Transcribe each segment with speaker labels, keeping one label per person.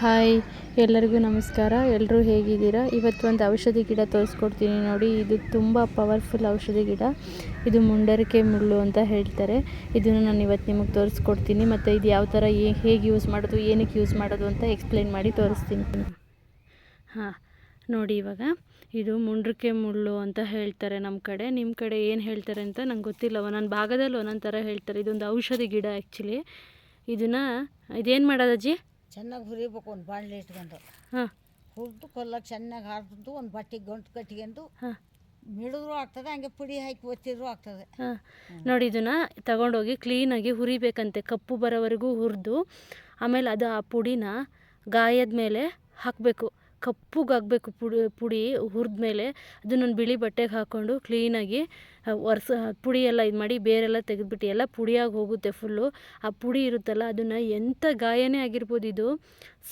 Speaker 1: Hi, ಎಲ್ಲರಿಗೂ ನಮಸ್ಕಾರ. ಎಲ್ಲರೂ ಹೇಗಿದ್ದೀರಾ? ಇವತ್ತು ಒಂದು ಔಷಧಿ ಗಿಡ ತೋರಿಸ್ಕೊಡ್ತೀನಿ ನೋಡಿ. ಇದು ತುಂಬ ಪವರ್ಫುಲ್ ಔಷಧಿ ಗಿಡ. ಇದು ಮುಂಡರಿಕೆ ಮುಳ್ಳು ಅಂತ ಹೇಳ್ತಾರೆ. ಇದನ್ನು ನಾನು ಇವತ್ತು ನಿಮಗೆ ತೋರಿಸ್ಕೊಡ್ತೀನಿ. ಮತ್ತು ಇದು ಯಾವ ಥರ ಹೇಗೆ ಯೂಸ್ ಮಾಡೋದು, ಏನಕ್ಕೆ ಯೂಸ್ ಮಾಡೋದು ಅಂತ ಎಕ್ಸ್ಪ್ಲೈನ್ ಮಾಡಿ ತೋರಿಸ್ತೀನಿ. ಹಾಂ, ನೋಡಿ ಇವಾಗ. ಇದು ಮುಂಡ್ರಿಕೆ ಮುಳ್ಳು ಅಂತ ಹೇಳ್ತಾರೆ ನಮ್ಮ ಕಡೆ. ನಿಮ್ಮ ಕಡೆ ಏನು ಹೇಳ್ತಾರೆ ಅಂತ ನಂಗೆ ಗೊತ್ತಿಲ್ಲ ಒಂದೊಂದು ಭಾಗದಲ್ಲಿ ಒಂದೊಂದು ಥರ ಹೇಳ್ತಾರೆ. ಇದೊಂದು ಔಷಧಿ ಗಿಡ ಆ್ಯಕ್ಚುಲಿ ಇದನ್ನು, ಇದೇನು ಮಾಡೋದು ಅಜ್ಜಿ
Speaker 2: ಚೆನ್ನಾಗಿ ಹುರಿಬೇಕು ಒಂದು ಬಾಣಲೆ ಇಟ್ಕೊಂಡು. ಹುರಿದು ಕೊಲ್ಲಕ್ಕೆ ಚೆನ್ನಾಗಿ ಹಾರ್ದು ಒಂದು ಬಟ್ಟೆಗೆ ಗಂಟು ಕಟ್ಟಿಕೊಂಡು
Speaker 1: ಹಾಂ.
Speaker 2: ಮಿಡಿದ್ರು ಆಗ್ತದೆ ಹಂಗೆ ಪುಡಿ ಹಾಕಿ ಒತ್ತಿದ್ರು ಆಗ್ತದೆ.
Speaker 1: ಹಾಂ. ನೋಡಿ ಇದನ್ನು ತಗೊಂಡೋಗಿ ಕ್ಲೀನಾಗಿ ಹುರಿಬೇಕಂತೆ ಕಪ್ಪು ಬರೋವರೆಗೂ ಹುರಿದು ಆಮೇಲೆ ಅದು ಆ ಪುಡಿನ ಗಾಯದ ಮೇಲೆ ಹಾಕಬೇಕು. ಕಪ್ಪುಗಾಗಬೇಕು ಪುಡಿ ಪುಡಿ ಹುರಿದ್ಮೇಲೆ ಅದನ್ನೊಂದು ಬಿಳಿ ಬಟ್ಟೆಗೆ ಹಾಕ್ಕೊಂಡು ಕ್ಲೀನಾಗಿ ಒರೆಸ ಪುಡಿ ಎಲ್ಲ ಇದು ಮಾಡಿ ಬೇರೆಲ್ಲ ತೆಗೆದ್ಬಿಟ್ಟು ಎಲ್ಲ ಪುಡಿಯಾಗಿ ಹೋಗುತ್ತೆ ಫುಲ್ಲು. ಆ ಪುಡಿ ಇರುತ್ತಲ್ಲ, ಅದನ್ನು ಎಂಥ ಗಾಯನೇ ಆಗಿರ್ಬೋದು ಇದು.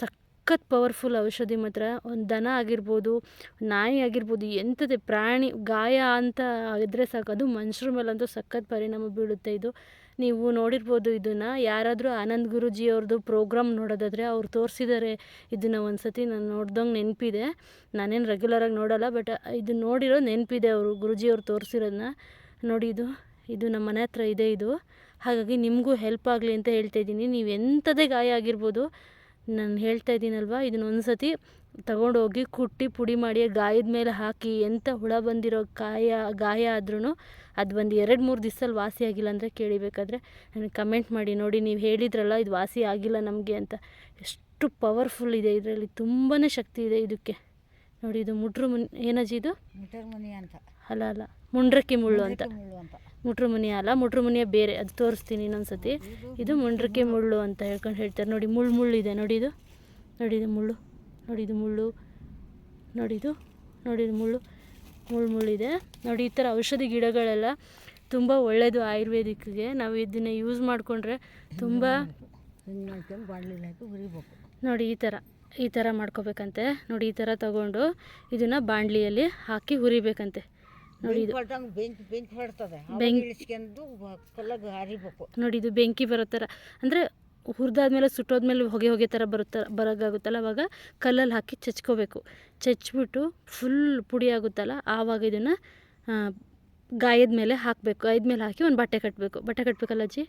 Speaker 1: ಸಖತ್ ಪವರ್ಫುಲ್ ಔಷಧಿ ಮಾತ್ರ. ಒಂದು ದನ ಆಗಿರ್ಬೋದು, ನಾಯಿ ಆಗಿರ್ಬೋದು ಎಂಥದೇ ಪ್ರಾಣಿ ಗಾಯ ಅಂತ ಇದ್ರೆ ಸಾಕು. ಅದು ಮನುಷ್ಯರ ಮೇಲಂತೂ ಸಖತ್ ಪರಿಣಾಮ ಬೀಳುತ್ತೆ ಇದು. ನೀವು ನೋಡಿರ್ಬೋದು ಇದನ್ನು. ಯಾರಾದರೂ ಆನಂದ್ ಗುರೂಜಿ ಅವ್ರದ್ದು ಪ್ರೋಗ್ರಾಮ್ ನೋಡೋದಾದರೆ ಅವ್ರು ತೋರಿಸಿದ್ದಾರೆ ಇದನ್ನು ಒಂದು ಸತಿ ನಾನು ನೋಡ್ದಂಗೆ ನೆನಪಿದೆ. ನಾನೇನು ರೆಗ್ಯುಲರಾಗಿ ನೋಡೋಲ್ಲ ಬಟ್ ಇದು ನೋಡಿರೋ ನೆನಪಿದೆ ಅವರು, ಗುರೂಜಿ ಅವ್ರು ತೋರಿಸಿರೋದನ್ನ ನೋಡಿ ಇದು ಇದು ನಮ್ಮ ಮನೆ ಹತ್ರ ಇದೆ ಇದು. ಹಾಗಾಗಿ ನಿಮಗೂ ಹೆಲ್ಪ್ ಆಗಲಿ ಅಂತ ಹೇಳ್ತಾ ಇದ್ದೀನಿ. ನೀವು ಎಂಥದೇ ಗಾಯ ಆಗಿರ್ಬೋದು ನಾನು ಹೇಳ್ತಾ ಇದ್ದೀನಲ್ವ? ಇದನ್ನ ಒಂದು ಸತಿ ತಗೊಂಡೋಗಿ ಕುಟ್ಟಿ ಪುಡಿ ಮಾಡಿ ಗಾಯದ ಮೇಲೆ ಹಾಕಿ ಎಂಥ ಹುಳ ಬಂದಿರೋ ಗಾಯ ಗಾಯ ಆದ್ರೂ ಅದು ಒಂದು ಎರಡು ಮೂರು ದಿವ್ಸಲ್ಲಿ ವಾಸಿ ಆಗಿಲ್ಲ ಅಂದರೆ ಕೇಳಿಬೇಕಾದ್ರೆ ನನಗೆ ಕಮೆಂಟ್ ಮಾಡಿ. ನೋಡಿ, ನೀವು ಹೇಳಿದ್ರಲ್ಲ ಇದು ವಾಸಿ ಆಗಿಲ್ಲ ನಮಗೆ ಅಂತ. ಎಷ್ಟು ಪವರ್ಫುಲ್ ಇದೆ ಇದರಲ್ಲಿ. ತುಂಬಾ ಶಕ್ತಿ ಇದೆ ಇದಕ್ಕೆ. ನೋಡಿ ಇದು ಮುಟ್ರು ಮುನ್ ಏನಜ್ಜಿ ಇದು?
Speaker 2: ಮುನಿ ಅಂತ.
Speaker 1: ಅಲ್ಲ ಅಲ್ಲ. ಮುಂಡ್ರಕ್ಕಿ ಮುಳ್ಳು ಅಂತ. ಮುಟ್ರು ಮುನಿ ಅಲ್ಲ ಮುಟ್ರು ಮುನಿಯ ಬೇರೆ ಅದು ತೋರಿಸ್ತೀನಿ ಇನ್ನೊಂದ್ಸತಿ. ಇದು ಮುಂಡ್ರಕ್ಕಿ ಮುಳ್ಳು ಅಂತ ಹೇಳ್ಕೊಂಡು ಹೇಳ್ತಾರೆ. ನೋಡಿ ಮುಳ್ಳು ಮುಳ್ಳು ಇದೆ. ನೋಡಿ ಇದು. ನೋಡಿ ಇದು ಮುಳ್ಳು. ನೋಡಿ ಇದು ಮುಳ್ಳು. ನೋಡಿ ಇದು. ನೋಡಿ ಇದು ಮುಳ್ಳು. ಮುಳ್ಳು ಮುಳ್ಳಿದೆ ನೋಡಿ ಈ ಥರ ಔಷಧಿ ಗಿಡಗಳೆಲ್ಲ ತುಂಬ ಒಳ್ಳೆಯದು ಆಯುರ್ವೇದಿಕ್ಗೆ. ನಾವು ಇದನ್ನು ಯೂಸ್ ಮಾಡಿಕೊಂಡ್ರೆ ತುಂಬ ನೋಡಿ ಈ ಥರ. ಈ ಥರ ಮಾಡ್ಕೋಬೇಕಂತೆ. ನೋಡಿ ಈ ಥರ ತಗೊಂಡು ಇದನ್ನು ಬಾಣಲಿಯಲ್ಲಿ ಹಾಕಿ ಹುರಿಬೇಕಂತೆ. ನೋಡಿ ಇದು
Speaker 2: ಬೆಂಕಿ
Speaker 1: ನೋಡಿ ಇದು ಬೆಂಕಿ ಬರೋ ಥರ. ಅಂದರೆ ಹುರಿದಾದ್ಮೇಲೆ ಸುಟ್ಟೋದ್ಮೇಲೆ ಹೊಗೆ ಹೊಗೆ ಥರ ಬರುತ್ತ ಬರೋಕ್ಕಾಗುತ್ತಲ್ಲ ಅವಾಗ ಕಲ್ಲಲ್ಲಿ ಹಾಕಿ ಚಚ್ಕೋಬೇಕು. ಚಚ್ಬಿಟ್ಟು ಫುಲ್ ಪುಡಿ ಆಗುತ್ತಲ್ಲ ಆವಾಗ ಇದನ್ನು ಗಾಯದ ಮೇಲೆ ಹಾಕಬೇಕು. ಗಾಯದ ಮೇಲೆ ಹಾಕಿ ಒಂದು ಬಟ್ಟೆ ಕಟ್ಟಬೇಕು ಬಟ್ಟೆ ಕಟ್ಟಬೇಕಲ್ಲ ಅಜ್ಜಿ?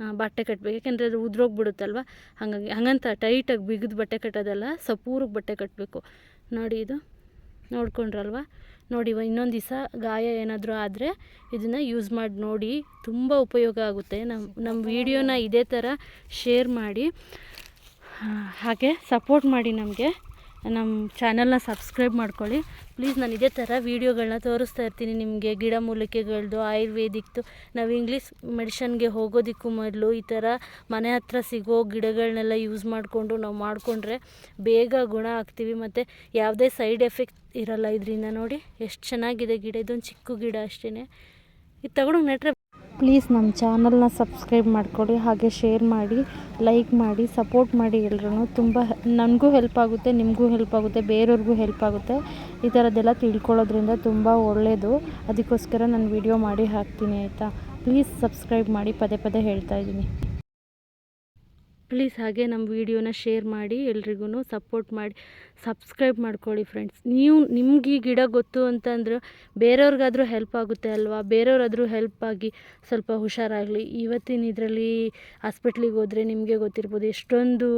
Speaker 1: ಹಾಂ ಬಟ್ಟೆ ಕಟ್ಟಬೇಕು ಯಾಕೆಂದರೆ ಅದು ಉದ್ರೋಗ್ಬಿಡುತ್ತಲ್ವ? ಹಾಗಾಗಿ ಹಂಗಂತ ಟೈಟಾಗಿ ಬಿಗಿದು ಬಟ್ಟೆ ಕಟ್ಟೋದಲ್ಲ ಸಪೂರಕ್ಕೆ ಬಟ್ಟೆ ಕಟ್ಟಬೇಕು ನೋಡಿ ಇದು. ನೋಡ್ಕೊಂಡ್ರಲ್ವ? ನೋಡಿ ಇನ್ನೊಂದು ದಿವಸ ಗಾಯ ಏನಾದರೂ ಆದರೆ ಇದನ್ನು ಯೂಸ್ ಮಾಡಿ ನೋಡಿ. ತುಂಬ ಉಪಯೋಗ ಆಗುತ್ತೆ. ನಮ್ಮ ನಮ್ಮ ವಿಡಿಯೋನ ಇದೇ ಥರ ಶೇರ್ ಮಾಡಿ. ಹಾಗೆ ಸಪೋರ್ಟ್ ಮಾಡಿ ನಮಗೆ. ನಮ್ಮ ಚಾನಲ್ನ ಸಬ್ಸ್ಕ್ರೈಬ್ ಮಾಡ್ಕೊಳ್ಳಿ. ಪ್ಲೀಸ್ ನಾನು ಇದೇ ಥರ ವೀಡಿಯೋಗಳನ್ನ ತೋರಿಸ್ತಾ ಇರ್ತೀನಿ. ನಿಮಗೆ ಗಿಡ ಮೂಲಿಕೆಗಳದ್ದು ಆಯುರ್ವೇದಿಕ್ದು, ನಾವು ಇಂಗ್ಲೀಷ್ ಮೆಡಿಷನ್ಗೆ ಹೋಗೋದಕ್ಕೂ ಮೊದಲು ಈ ಥರ ಮನೆ ಹತ್ರ ಸಿಗೋ ಗಿಡಗಳನ್ನೆಲ್ಲ ಯೂಸ್ ಮಾಡಿಕೊಂಡು ನಾವು ಮಾಡಿಕೊಂಡ್ರೆ ಬೇಗ ಗುಣ ಆಗ್ತೀವಿ. ಮತ್ತು ಯಾವುದೇ ಸೈಡ್ ಎಫೆಕ್ಟ್ ಇರಲ್ಲ ಇದರಿಂದ ನೋಡಿ. ಎಷ್ಟು ಚೆನ್ನಾಗಿದೆ ಗಿಡ. ಇದೊಂದು ಚಿಕ್ಕ ಗಿಡ ಅಷ್ಟೇ ಇದು ತಗೊಂಡು ನೆಟ್ರೆ ಪ್ಲೀಸ್ ನಮ್ಮ ಚಾನಲ್ನ ಸಬ್ಸ್ಕ್ರೈಬ್ ಮಾಡ್ಕೊಳ್ಳಿ, ಹಾಗೆ ಶೇರ್ ಮಾಡಿ ಲೈಕ್ ಮಾಡಿ ಸಪೋರ್ಟ್ ಮಾಡಿ ಎಲ್ರೂ ತುಂಬ ನನಗೂ ಹೆಲ್ಪ್ ಆಗುತ್ತೆ, ನಿಮಗೂ ಹೆಲ್ಪ್ ಆಗುತ್ತೆ, ಬೇರೆಯವ್ರಿಗೂ ಹೆಲ್ಪ್ ಆಗುತ್ತೆ. ಈ ಥರದ್ದೆಲ್ಲ ತಿಳ್ಕೊಳ್ಳೋದ್ರಿಂದ ತುಂಬ ಒಳ್ಳೆಯದು ಅದಕ್ಕೋಸ್ಕರ ನಾನು ವಿಡಿಯೋ ಮಾಡಿ ಹಾಕ್ತೀನಿ, ಆಯಿತಾ? ಪ್ಲೀಸ್ ಸಬ್ಸ್ಕ್ರೈಬ್ ಮಾಡಿ ಪದೇ ಪದೇ ಹೇಳ್ತಾ ಇದ್ದೀನಿ. ಪ್ಲೀಸ್ ಹಾಗೆ ನಮ್ಮ ವೀಡಿಯೋನ ಶೇರ್ ಮಾಡಿ ಎಲ್ರಿಗೂ ಸಪೋರ್ಟ್ ಮಾಡಿ, ಸಬ್ಸ್ಕ್ರೈಬ್ ಮಾಡ್ಕೊಳ್ಳಿ ಫ್ರೆಂಡ್ಸ್. ನೀವು ನಿಮ್ಗೆ ಈ ಗಿಡ ಗೊತ್ತು ಅಂತಂದ್ರೆ ಬೇರೆಯವ್ರಿಗಾದ್ರೂ ಹೆಲ್ಪ್ ಆಗುತ್ತೆ ಅಲ್ವಾ? ಬೇರೆಯವ್ರಾದ್ರೂ ಹೆಲ್ಪ್ ಆಗಿ ಸ್ವಲ್ಪ ಹುಷಾರಾಗಲಿ. ಇವತ್ತಿನ ಇದರಲ್ಲಿ ಹಾಸ್ಪಿಟ್ಲಿಗೆ ಹೋದರೆ ನಿಮಗೆ ಗೊತ್ತಿರ್ಬೋದು ಎಷ್ಟೊಂದು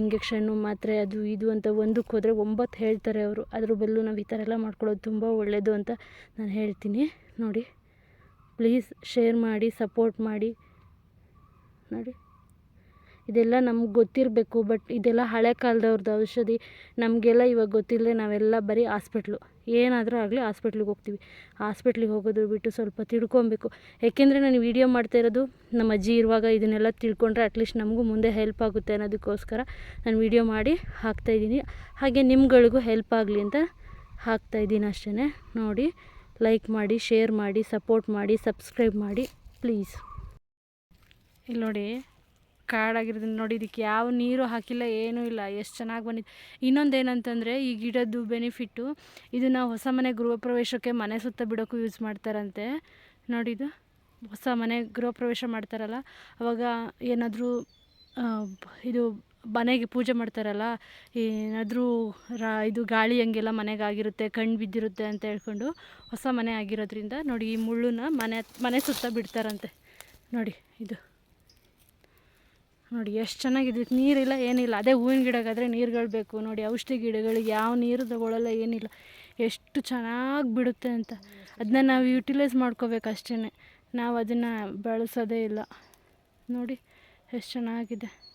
Speaker 1: ಇಂಜೆಕ್ಷನ್ನು ಮಾತ್ರೆ ಅದು ಇದು ಅಂತ ಒಂದಕ್ಕೆ ಹೋದರೆ ಒಂಬತ್ತು ಹೇಳ್ತಾರೆ ಅವರು. ಅದ್ರ ಬದಲು ನಾವು ಈ ಥರ ಎಲ್ಲ ಮಾಡ್ಕೊಳ್ಳೋದು ತುಂಬ ಒಳ್ಳೆಯದು ಅಂತ ನಾನು ಹೇಳ್ತೀನಿ. ನೋಡಿ, ಪ್ಲೀಸ್ ಶೇರ್ ಮಾಡಿ, ಸಪೋರ್ಟ್ ಮಾಡಿ. ನೋಡಿ. ಇದೆಲ್ಲ ನಮ್ಗೆ ಗೊತ್ತಿರಬೇಕು, ಬಟ್ ಇದೆಲ್ಲ ಹಳೆ ಕಾಲದವ್ರದ್ದು ಔಷಧಿ. ನಮಗೆಲ್ಲ ಇವಾಗ ಗೊತ್ತಿಲ್ಲದೆ ನಾವೆಲ್ಲ ಬರೀ ಹಾಸ್ಪಿಟ್ಲು. ಏನಾದರೂ ಆಗಲಿ ಹಾಸ್ಪಿಟ್ಲಿಗೆ ಹೋಗ್ತೀವಿ. ಹಾಸ್ಪಿಟ್ಲಿಗೆ ಹೋಗೋದು ಬಿಟ್ಟು ಸ್ವಲ್ಪ ತಿಳ್ಕೊಬೇಕು. ಏಕೆಂದರೆ ನಾನು ವಿಡಿಯೋ ಮಾಡ್ತಾ ಇರೋದು ನಮ್ಮ ಅಜ್ಜಿ ಇರುವಾಗ ಇದನ್ನೆಲ್ಲ ತಿಳ್ಕೊಂಡ್ರೆ ಅಟ್ಲೀಸ್ಟ್ ನಮಗೂ ಮುಂದೆ ಹೆಲ್ಪ್ ಆಗುತ್ತೆ ಅನ್ನೋದಕ್ಕೋಸ್ಕರ ನಾನು ವಿಡಿಯೋ ಮಾಡಿ ಹಾಕ್ತಾಯಿದ್ದೀನಿ ಹಾಗೆ ನಿಮ್ಗಳಿಗೂ ಹೆಲ್ಪ್ ಆಗಲಿ ಅಂತ ಹಾಕ್ತಾಯಿದ್ದೀನಿ ಅಷ್ಟೇ ನೋಡಿ ಲೈಕ್ ಮಾಡಿ ಶೇರ್ ಮಾಡಿ ಸಪೋರ್ಟ್ ಮಾಡಿ ಸಬ್ಸ್ಕ್ರೈಬ್ ಮಾಡಿ ಪ್ಲೀಸ್ ಇಲ್ಲಿ ನೋಡಿ ಕಾಡಾಗಿರೋದನ್ನ ನೋಡಿ ಇದಕ್ಕೆ ಯಾವ ನೀರು ಹಾಕಿಲ್ಲ, ಏನೂ ಇಲ್ಲ, ಎಷ್ಟು ಚೆನ್ನಾಗಿ ಬಂದಿದೆ. ಇನ್ನೊಂದು ಏನಂತಂದರೆ ಈ ಗಿಡದ್ದು ಬೆನಿಫಿಟ್ಟು ಇದನ್ನು ಹೊಸ ಮನೆ ಗೃಹ ಪ್ರವೇಶಕ್ಕೆ ಮನೆ ಸುತ್ತ ಬಿಡೋಕ್ಕೂ ಯೂಸ್ ಮಾಡ್ತಾರಂತೆ. ನೋಡಿದು ಹೊಸ ಮನೆ ಗೃಹ ಪ್ರವೇಶ ಮಾಡ್ತಾರಲ್ಲ, ಅವಾಗ ಏನಾದರೂ ಇದು ಮನೆಗೆ ಪೂಜೆ ಮಾಡ್ತಾರಲ್ಲ, ಏನಾದರೂ ರಾ, ಇದು ಗಾಳಿ ಹಂಗೆಲ್ಲ ಮನೆಗೆ ಆಗಿರುತ್ತೆ ಕಣ್ಣು ಬಿದ್ದಿರುತ್ತೆ ಅಂತ ಹೇಳ್ಕೊಂಡು ಹೊಸ ಮನೆ ಆಗಿರೋದ್ರಿಂದ ನೋಡಿ ಈ ಮುಳ್ಳನ್ನ ಮನೆ ಮನೆ ಸುತ್ತ ಬಿಡ್ತಾರಂತೆ. ನೋಡಿ ಇದು. ನೋಡಿ, ಎಷ್ಟು ಚೆನ್ನಾಗಿದೆ ನೀರಿಲ್ಲ, ಏನಿಲ್ಲ. ಅದೇ ಹೂವಿನ ಗಿಡಗಾದರೆ ನೀರುಗಳು ಬೇಕು. ನೋಡಿ, ಔಷಧಿ ಗಿಡಗಳಿಗೆ ಯಾವ ನೀರು ತಗೊಳ್ಳಲ್ಲ ಏನಿಲ್ಲ. ಎಷ್ಟು ಚೆನ್ನಾಗಿ ಬಿಡುತ್ತೆ ಅಂತ. ಅದನ್ನ ನಾವು ಯುಟಿಲೈಸ್ ಮಾಡ್ಕೋಬೇಕು ಅಷ್ಟೇ ನಾವು ಅದನ್ನು ಬಳಸೋದೇ ಇಲ್ಲ. ನೋಡಿ, ಎಷ್ಟು ಚೆನ್ನಾಗಿದೆ.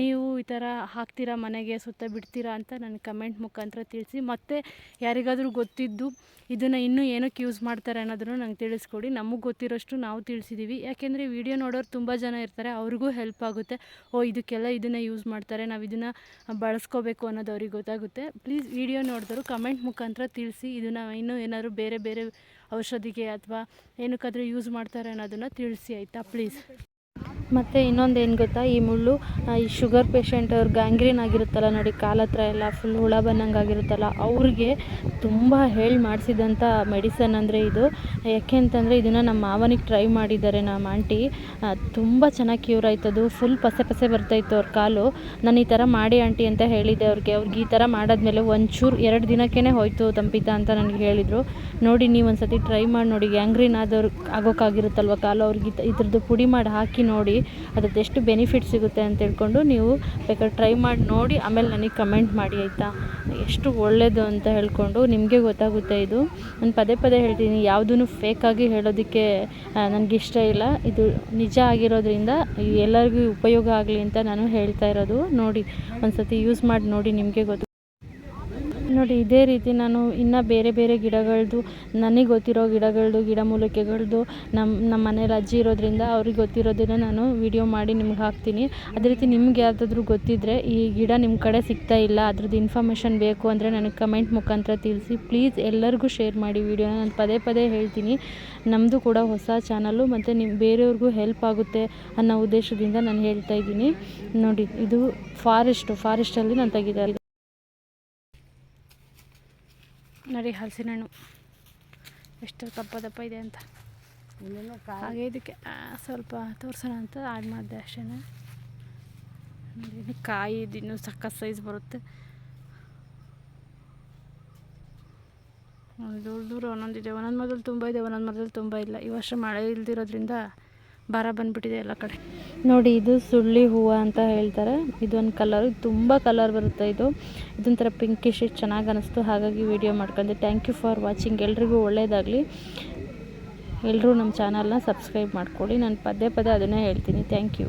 Speaker 1: ನೀವು ಈ ಥರ ಹಾಕ್ತೀರಾ ಮನೆಗೆ ಸುತ್ತ ಬಿಡ್ತೀರಾ ಅಂತ ನನಗೆ ಕಮೆಂಟ್ ಮುಖಾಂತರ ತಿಳಿಸಿ. ಮತ್ತು ಯಾರಿಗಾದರೂ ಗೊತ್ತಿದ್ದು ಇದನ್ನು ಇನ್ನೂ ಏನಕ್ಕೆ ಯೂಸ್ ಮಾಡ್ತಾರೆ ಅನ್ನೋದನ್ನು ನಂಗೆ ತಿಳಿಸ್ಕೊಡಿ. ನಮಗೆ ಗೊತ್ತಿರೋಷ್ಟು ನಾವು ತಿಳಿಸಿದ್ದೀವಿ ಯಾಕೆಂದರೆ ವಿಡಿಯೋ ನೋಡೋರು ತುಂಬ ಜನ ಇರ್ತಾರೆ, ಅವ್ರಿಗೂ ಹೆಲ್ಪ್ ಆಗುತ್ತೆ. ಓ, ಇದಕ್ಕೆಲ್ಲ ಇದನ್ನು ಯೂಸ್ ಮಾಡ್ತಾರೆ, ನಾವು ಇದನ್ನು ಬಳಸ್ಕೋಬೇಕು ಅನ್ನೋದು ಅವ್ರಿಗೆ ಗೊತ್ತಾಗುತ್ತೆ. ಪ್ಲೀಸ್ ವಿಡಿಯೋ ನೋಡಿದ್ರು ಕಮೆಂಟ್ ಮುಖಾಂತರ ತಿಳಿಸಿ. ಇದನ್ನು ಇನ್ನೂ ಏನಾದರೂ ಬೇರೆ ಬೇರೆ ಔಷಧಿಗೆ ಅಥವಾ ಏನಕ್ಕಾದರೂ ಯೂಸ್ ಮಾಡ್ತಾರೆ ಅನ್ನೋದನ್ನು ತಿಳಿಸಿ, ಆಯಿತಾ? ಪ್ಲೀಸ್ ಮತ್ತು ಇನ್ನೊಂದು ಏನು ಗೊತ್ತಾ? ಈ ಮುಳ್ಳು ಈ ಶುಗರ್ ಪೇಷಂಟ್ ಅವ್ರು ಗ್ಯಾಂಗ್ರೀನ್ ಆಗಿರುತ್ತಲ್ಲ ನೋಡಿ ಕಾಲತ್ರ ಎಲ್ಲ ಫುಲ್ ಹುಳ ಬಂದಂಗೆ ಆಗಿರುತ್ತಲ್ಲ, ಅವ್ರಿಗೆ ತುಂಬ ಹೇಳಿ ಮಾಡಿಸಿದಂಥ ಮೆಡಿಸನ್ ಅಂದರೆ ಇದು. ಯಾಕೆ ಅಂತಂದರೆ ಇದನ್ನು ನಮ್ಮ ಮಾವನಿಗೆ ಟ್ರೈ ಮಾಡಿದ್ದಾರೆ ನಮ್ಮ ಆಂಟಿ. ತುಂಬ ಚೆನ್ನಾಗಿ ಕ್ಯೂರ್ ಆಯ್ತದು ಫುಲ್ ಪಸೆ ಪಸೆ ಬರ್ತಾಯಿತ್ತು ಅವ್ರ ಕಾಲು. ನಾನು ಈ ಥರ ಮಾಡಿ ಆಂಟಿ ಅಂತ ಹೇಳಿದ್ದೆ ಅವ್ರಿಗೆ. ಅವ್ರಿಗೆ ಈ ಥರ ಮಾಡಾದ್ಮೇಲೆ ಒಂಚೂರು ಎರಡು ದಿನಕ್ಕೇ ಹೋಯ್ತು ತಂಪಿತ ಅಂತ ನನಗೆ ಹೇಳಿದರು. ನೋಡಿ, ನೀವು ಒಂದು ಸತಿ ಟ್ರೈ ಮಾಡಿ ನೋಡಿ, ಗ್ಯಾಂಗ್ರೀನ್ ಆದವ್ರು ಆಗೋಕ್ಕಾಗಿರುತ್ತಲ್ವ ಕಾಲು? ಅವ್ರಿಗೆ ಇದ್ರದ್ದು ಪುಡಿ ಮಾಡಿ ಹಾಕಿ ನೋಡಿ ಅದ್ರದ್ದು ಎಷ್ಟು ಬೆನಿಫಿಟ್ ಸಿಗುತ್ತೆ ಅಂತ ಹೇಳ್ಕೊಂಡು ನೀವು ಬೇಕಾದ್ರೆ ಟ್ರೈ ಮಾಡಿ ನೋಡಿ, ಆಮೇಲೆ ನನಗೆ ಕಮೆಂಟ್ ಮಾಡಿ, ಆಯಿತಾ? ಎಷ್ಟು ಒಳ್ಳೆಯದು ಅಂತ ಹೇಳ್ಕೊಂಡು ನಿಮಗೆ ಗೊತ್ತಾಗುತ್ತೆ ಇದು. ನಾನು ಪದೇ ಪದೇ ಹೇಳ್ತೀನಿ ಯಾವುದೂ ಫೇಕಾಗಿ ಹೇಳೋದಕ್ಕೆ ಇಷ್ಟ ಇಲ್ಲ. ಇದು ನಿಜ ಆಗಿರೋದ್ರಿಂದ ಎಲ್ಲರಿಗೂ ಉಪಯೋಗ ಆಗಲಿ ಅಂತ ನಾನು ಹೇಳ್ತಾ ಇರೋದು. ನೋಡಿ ಒಂದು ಸತಿ ಯೂಸ್ ಮಾಡಿ ನೋಡಿ, ನಿಮಗೆ ಗೊತ್ತು ನೋಡಿ, ಇದೇ ರೀತಿ ನಾನು ಇನ್ನು ಬೇರೆ ಬೇರೆ ಗಿಡಗಳದ್ದು ನನಗೆ ಗೊತ್ತಿರೋ ಗಿಡಗಳದ್ದು ಗಿಡಮೂಲಿಕೆಗಳದ್ದು ನಮ್ಮ ನಮ್ಮ ಮನೇಲಿ ಅಜ್ಜಿ ಇರೋದರಿಂದ ಅವ್ರಿಗೆ ಗೊತ್ತಿರೋದನ್ನು ನಾನು ವಿಡಿಯೋ ಮಾಡಿ ನಿಮ್ಗೆ ಹಾಕ್ತೀನಿ. ಅದೇ ರೀತಿ ನಿಮ್ಗೆ ಯಾವುದಾದ್ರೂ ಗೊತ್ತಿದ್ದರೆ ಈ ಗಿಡ ನಿಮ್ಮ ಕಡೆ ಸಿಗ್ತಾ ಇಲ್ಲ, ಅದ್ರದ್ದು ಇನ್ಫಾರ್ಮೇಷನ್ ಬೇಕು ಅಂದರೆ ನನಗೆ ಕಮೆಂಟ್ ಮುಖಾಂತರ ತಿಳಿಸಿ. ಪ್ಲೀಸ್ ಎಲ್ಲರಿಗೂ ಶೇರ್ ಮಾಡಿ ವೀಡಿಯೋ ನಾನು ಪದೇ ಪದೇ ಹೇಳ್ತೀನಿ ನಮ್ಮದು ಕೂಡ ಹೊಸ ಚಾನಲ್ಲು ಮತ್ತು ನಿಮ್ಮ ಬೇರೆಯವ್ರಿಗೂ ಹೆಲ್ಪ್ ಆಗುತ್ತೆ ಅನ್ನೋ ಉದ್ದೇಶದಿಂದ ನಾನು ಹೇಳ್ತಾ ಇದ್ದೀನಿ. ನೋಡಿ, ಇದು ಫಾರೆಸ್ಟು ಫಾರೆಸ್ಟಲ್ಲಿ ನಾನು ತೆಗಿದೆ ಅಲ್ಲಿ ನೋಡಿ ಹಲಸಿನ ಹಣ್ಣು. ಎಷ್ಟು ದಪ್ಪ ದಪ್ಪ ಇದೆ ಅಂತ. ಹಾಗೆ ಇದಕ್ಕೆ ಸ್ವಲ್ಪ ತೋರಿಸೋಣ ಅಂತ ಆ್ಯಡ್ ಮಾಡಿದೆ ಅಷ್ಟೇ ನೋಡಿ ಕಾಯಿ ಇದು ಇನ್ನೂ ಸಕ್ಕ ಸೈಜ್ ಬರುತ್ತೆ. ದೂರ ದೂರ ಒಂದೊಂದಿದೆ. ಒಂದೊಂದು ಮರದಲ್ಲಿ ತುಂಬ ಇದೆ ಒಂದೊಂದು ಮರದಲ್ಲಿ ತುಂಬ ಇಲ್ಲ. ಈ ವರ್ಷ ಮಳೆ ಇಲ್ದಿರೋದ್ರಿಂದ ಭಾರ ಬಂದ್ಬಿಟ್ಟಿದೆ ಎಲ್ಲ ಕಡೆ. ನೋಡಿ, ಇದು ಸುಳ್ಳಿ ಹೂವು ಅಂತ ಹೇಳ್ತಾರೆ. ಇದೊಂದು ಕಲರ್ ತುಂಬ ಕಲರ್ ಬರುತ್ತೆ ಇದು. ಇದೊಂಥರ ಪಿಂಕಿಶ್ ಚೆನ್ನಾಗಿ ಅನ್ನಿಸ್ತು ಹಾಗಾಗಿ ವಿಡಿಯೋ ಮಾಡ್ಕೊಂಡೆ. ಥ್ಯಾಂಕ್ ಯು ಫಾರ್ ವಾಚಿಂಗ್ ಎಲ್ರಿಗೂ ಒಳ್ಳೆಯದಾಗಲಿ ಎಲ್ಲರೂ ನಮ್ಮ ಚಾನಲ್ನ ಸಬ್ಸ್ಕ್ರೈಬ್ ಮಾಡ್ಕೊಳ್ಳಿ. ನಾನು ಪದೇ ಪದೇ ಅದನ್ನೇ ಹೇಳ್ತೀನಿ. Thank you